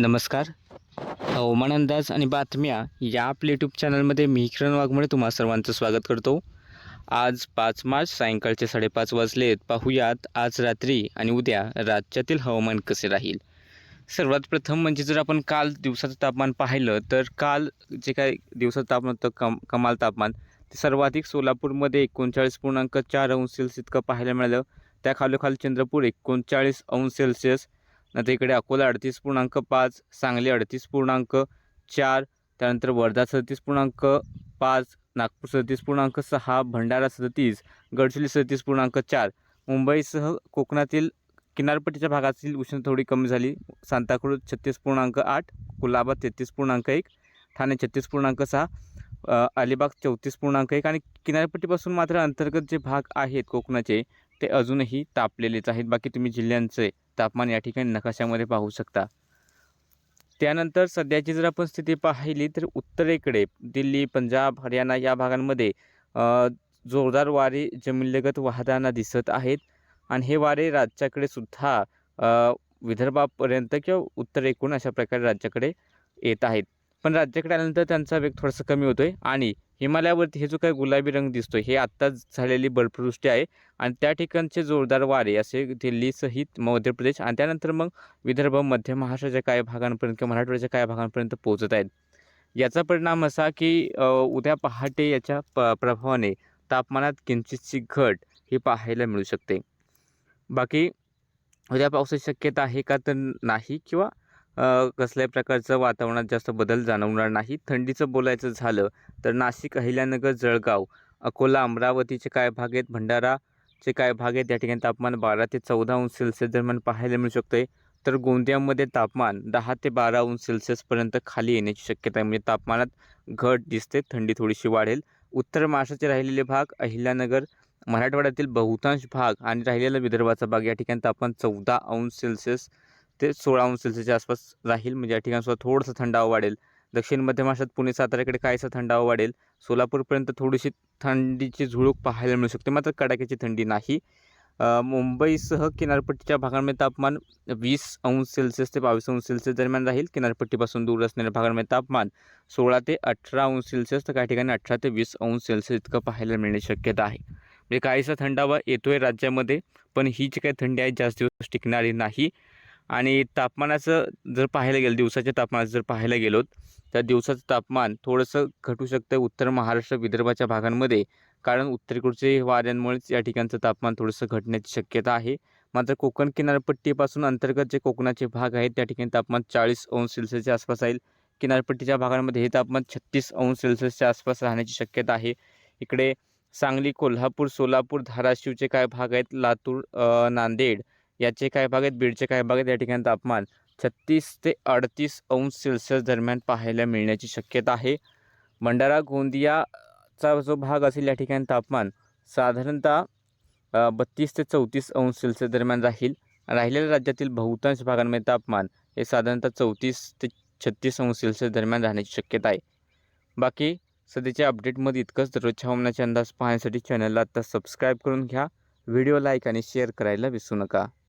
नमस्कार. हवामान अंदाज आणि बातम्या या आपल्या यूट्यूब चॅनलमध्ये मी किरण वाघमोडे तुम्हा सर्वांचं स्वागत करतो. आज पाच मार्च सायंकाळचे साडेपाच वाजलेत. पाहूयात आज रात्री आणि उद्या राज्यातील हवामान कसे राहील. सर्वात प्रथम म्हणजे जर आपण काल दिवसाचं तापमान पाहिलं तर काल जे काय दिवसाचं तापमान होतं कम कमाल तापमान ते सर्वाधिक सोलापूरमध्ये एकोणचाळीस पूर्णांक चार अंश सेल्सिअस इतकं पाहायला मिळालं. त्या खालोखाल चंद्रपूर एकोणचाळीस अंश सेल्सिअस नंतर इकडे अकोला अडतीस पूर्णांक पाच सांगली अडतीस पूर्णांक चार त्यानंतर वर्धा सदतीस पूर्णांक पाच नागपूर सदतीस पूर्णांक सहा भंडारा सदतीस गडचिरोली सदतीस पूर्णांक चार. मुंबईसह कोकणातील किनारपट्टीच्या भागातील उष्णता थोडी कमी झाली. सांताक्रूज छत्तीस पूर्णांक आठ कुलाबा तेहतीस पूर्णांक एक ठाणे छत्तीस पूर्णांक सहा अलिबाग चौतीस पूर्णांक एक आणि किनारपट्टीपासून मात्र अंतर्गत जे भाग आहेत कोकणाचे ते अजूनही तापलेलेच आहेत. बाकी तुम्ही जिल्ह्यांचे तापमान या ठिकाणी नकाशामध्ये पाहू शकता. त्यानंतर सध्याची जर आपण स्थिती पाहिली तर उत्तरेकडे दिल्ली पंजाब हरियाणा या भागांमध्ये जोरदार वारे जमीनलगत वाहताना दिसत आहेत. आणि हे वारे राज्याकडे सुद्धा विदर्भापर्यंत किंवा उत्तरेकडून अशा प्रकारे राज्याकडे येत आहेत. पण राज्याकडे आल्यानंतर त्यांचा वेग थोडासा कमी होतो आहे आणि हिमालयावरती हे जो काही गुलाबी रंग दिसतो हे आत्ताच झालेली बर्फवृष्टी आहे. आणि त्या ठिकाणचे जोरदार वारे असे दिल्लीसहित मध्य प्रदेश आणि त्यानंतर मग विदर्भ मध्य महाराष्ट्राच्या काही भागांपर्यंत किंवा मराठवाड्याच्या काही भागांपर्यंत पोहोचत आहेत. याचा परिणाम असा की उद्या पहाटे याच्या प प्रभावाने तापमानात किंचितची घट ही पाहायला मिळू शकते. बाकी उद्या पावसाची शक्यता आहे का तर नाही किंवा कसल्याही प्रकारचं वातावरणात जास्त बदल जाणवणार नाही. थंडीचं बोलायचं झालं तर नाशिक अहिल्यानगर जळगाव अकोला अमरावतीचे काय भाग आहेत? भंडाराचे काय भाग आहेत? या ठिकाणी तापमान बारा ते चौदा अंश सेल्सिअस दरम्यान पाहायला मिळू शकते तर गोंदियामध्ये तापमान दहा ते बारा अंश सेल्सिअसपर्यंत खाली येण्याची शक्यता आहे. म्हणजे तापमानात घट दिसते थंडी थोडीशी वाढेल. उत्तर महाराष्ट्राचे राहिलेले भाग अहिल्यानगर मराठवाड्यातील बहुतांश भाग आणि राहिलेला विदर्भाचा भाग या ठिकाणी तापमान चौदा अंश सेल्सिअस ते सोळा अंश सेल्सिअसच्या आसपास राहील. म्हणजे या ठिकाणी सुद्धा थोडंसं थंडावा वाढेल. दक्षिण मध्य महाराष्ट्रात पुणे साताऱ्याकडे काहीसा थंडावा वाढेल. सोलापूरपर्यंत थोडीशी थंडीची झुळूक पाहायला मिळू शकते. मात्र कडाक्याची थंडी नाही. मुंबईसह किनारपट्टीच्या भागांमध्ये तापमान वीस अंश सेल्सिअस ते बावीस अंश सेल्सिअस दरम्यान राहील. किनारपट्टीपासून दूर असणाऱ्या भागांमध्ये तापमान सोळा ते अठरा अंश सेल्सिअस तर काही ठिकाणी अठरा ते वीस अंश सेल्सिअस इतकं पाहायला मिळण्याची शक्यता आहे. म्हणजे काहीसा थंडावा येतोय राज्यामध्ये पण ही जी काही थंडी आहे जास्त दिवस टिकणारी नाही. आणि तापमानाचं जर पाहायला गेलं दिवसाच्या तापमानाचं जर पाहायला गेलो तर दिवसाचं तापमान थोडंसं घटू शकतं उत्तर महाराष्ट्र विदर्भाच्या भागांमध्ये. कारण उत्तरेकडचे वाऱ्यांमुळेच या ठिकाणचं तापमान थोडंसं घटण्याची शक्यता आहे. मात्र कोकण किनारपट्टीपासून अंतर्गत जे कोकणाचे भाग आहेत त्या ठिकाणी तापमान चाळीस अंश सेल्सिअसच्या आसपास राहील. किनारपट्टीच्या भागांमध्ये हे तापमान छत्तीस अंश सेल्सिअसच्या आसपास राहण्याची शक्यता आहे. इकडे सांगली कोल्हापूर सोलापूर धाराशिवचे काय भाग आहेत? लातूर नांदेड याचे काही भाग आहेत बीडचे काही भाग आहेत. या ठिकाणी तापमान छत्तीस ते अडतीस अंश सेल्सिअस दरम्यान पाहायला मिळण्याची शक्यता आहे. भंडारा गोंदियाचा जो भाग असेल या ठिकाणी तापमान साधारणतः बत्तीस ते चौतीस अंश सेल्सिअस दरम्यान राहील. राहिलेल्या राज्यातील बहुतांश भागांमध्ये तापमान हे साधारणतः चौतीस ते छत्तीस अंश सेल्सिअस दरम्यान राहण्याची शक्यता आहे. बाकी सध्याच्या अपडेटमध्ये इतकंच. दररोजच्या हवामानाचे अंदाज पाहण्यासाठी चॅनलला आत्ता सबस्क्राईब करून घ्या. व्हिडिओ लाईक आणि शेअर करायला विसरू नका.